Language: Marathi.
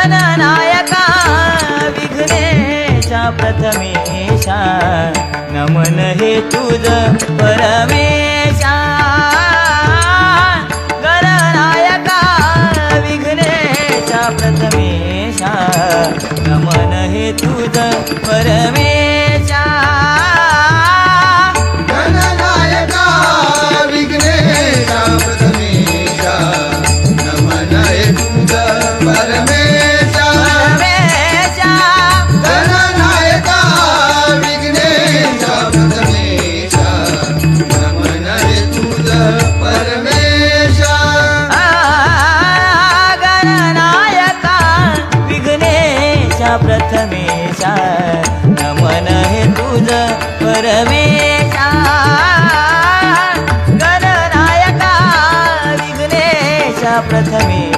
गणनायका विघ्नेशा प्रथमेशा नमन हे तुझ परमेशा. गणनायका विघ्नेशा प्रथमेशा नमन हे तुझ परमेश. प्रथमेशा नमन हे तुझ परमेशा गणनायका विघ्नेशा प्रथमे